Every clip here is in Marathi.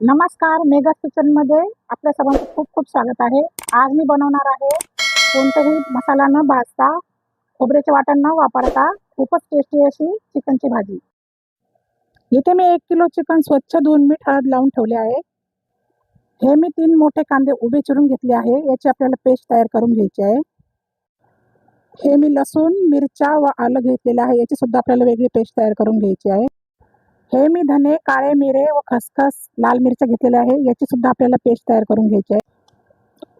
नमस्कार मेगा किचनमध्ये आपल्या सर्वांचं खूप खूप स्वागत आहे. आज मी बनवणार आहे कोणताही मसाला न भाजता खोबऱ्याचे वाटण न वापरता खूपच टेस्टी अशी चिकनची भाजी. इथे मी एक किलो चिकन स्वच्छ धुवून मीठ हळद लावून ठेवले आहे. हे मी तीन मोठे कांदे उभे चिरून घेतले आहे. याची आपल्याला पेस्ट तयार करून घ्यायची आहे. हे मी लसूण मिरच्या व आलं घेतलेलं आहे. याची सुद्धा आपल्याला वेगळी पेस्ट तयार करून घ्यायची आहे. हे मी धने काळे मिरे व खसखस लाल मिरच्या घेतलेल्या आहे. याची सुद्धा आपल्याला पेस्ट तयार करून घ्यायची आहे.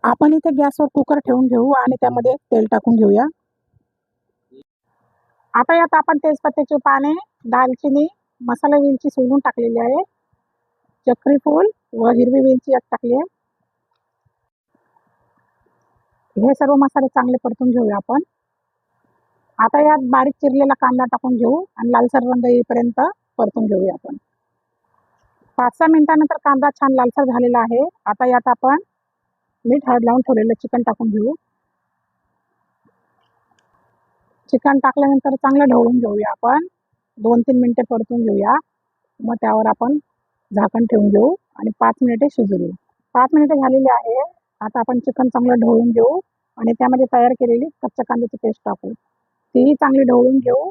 आपण इथे गॅसवर कुकर ठेवून घेऊ आणि त्यामध्ये तेल टाकून घेऊया. आता यात आपण तेजपत्त्याची पाने दालचिनी मसाला वेलची सोलून टाकलेली आहे. चक्री फूल व हिरवी वेलची यात टाकली आहे. हे सर्व मसाले चांगले परतून घेऊया आपण. आता यात बारीक चिरलेला कांदा टाकून घेऊ आणि लालसर रंग येईपर्यंत परतून घेऊया आपण. पाच सहा मिनिटानंतर कांदा छान लालसर झालेला आहे. आता यात आपण मीठ हळद लावून ठेवलेलं चिकन टाकून घेऊ. चिकन टाकल्यानंतर चांगलं ढवळून घेऊया आपण. दोन तीन मिनिटे परतून घेऊया. मग त्यावर आपण झाकण ठेवून घेऊ आणि पाच मिनिटे शिजू देऊ. पाच मिनिटे झालेली आहे. आता आपण चिकन चांगलं ढवळून घेऊ आणि त्यामध्ये तयार केलेली कच्च्या कांद्याची पेस्ट टाकू. तीही चांगली ढवळून घेऊ.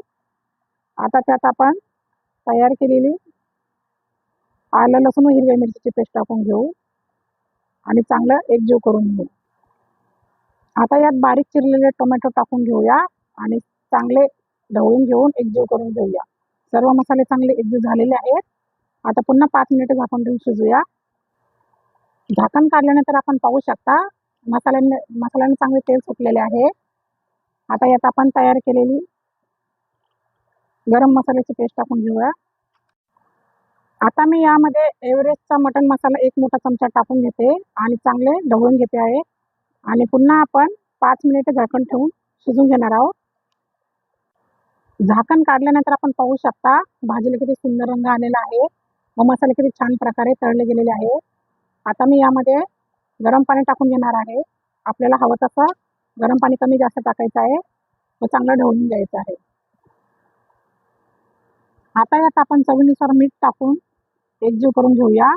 आता त्यात आपण तयार केलेली. आलं लसूण हिरव्या मिरचीची पेस्ट टाकून घेऊ. आणि चांगलं एकजीव करून घेऊ. आता यात बारीक चिरलेले टोमॅटो टाकून घेऊया आणि चांगले ढवळून घेऊन एकजीव करून घेऊया. सर्व मसाले चांगले एकजीव झालेले आहेत. आता पुन्हा पाच मिनिटं झाकून ठेवून शिजूया. झाकण काढल्यानंतर आपण पाहू शकता मसाल्याने मसाल्याने चांगले तेल सुटलेले आहे. आता यात आपण तयार केलेली गरम मसाल्याची पेस्ट टाकून घेऊया. आता मी यामध्ये एव्हरेस्टचा मटन मसाला एक मोठा चमचा टाकून घेते आणि चांगले ढवळून घेते आहे. आणि पुन्हा आपण पाच मिनिटे झाकण ठेवून शिजून घेणार आहोत. झाकण काढल्यानंतर आपण पाहू शकता भाजीला किती सुंदर रंग आलेला आहे. व मसाले किती छान प्रकारे तळले गेलेले आहे. आता मी यामध्ये गरम पाणी टाकून घेणार आहे. आपल्याला हवं तसं गरम पाणी कमी जास्त टाकायचं आहे. व चांगलं ढवळून घ्यायचं आहे. आता यात आपण चवीनुसार मीठ टाकून एकजीव करून घेऊया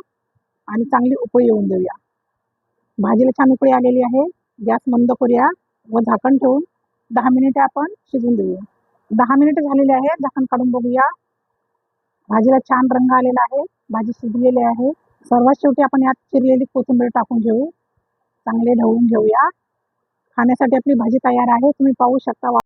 आणि चांगली उकळी येऊन देऊया. भाजीला छान उकळी आलेली आहे. गॅस मंद करूया व झाकण ठेवून दहा मिनिटे आपण शिजवून देऊया. दहा मिनिटे झालेले आहे झाकण काढून बघूया. भाजीला छान रंग आलेला आहे. भाजी शिजलेली आहे. सर्वात शेवटी आपण यात चिरलेली कोथिंबीर टाकून घेऊ. चांगले ढवळून घेऊया. खाण्यासाठी आपली भाजी तयार आहे. तुम्ही पाहू शकता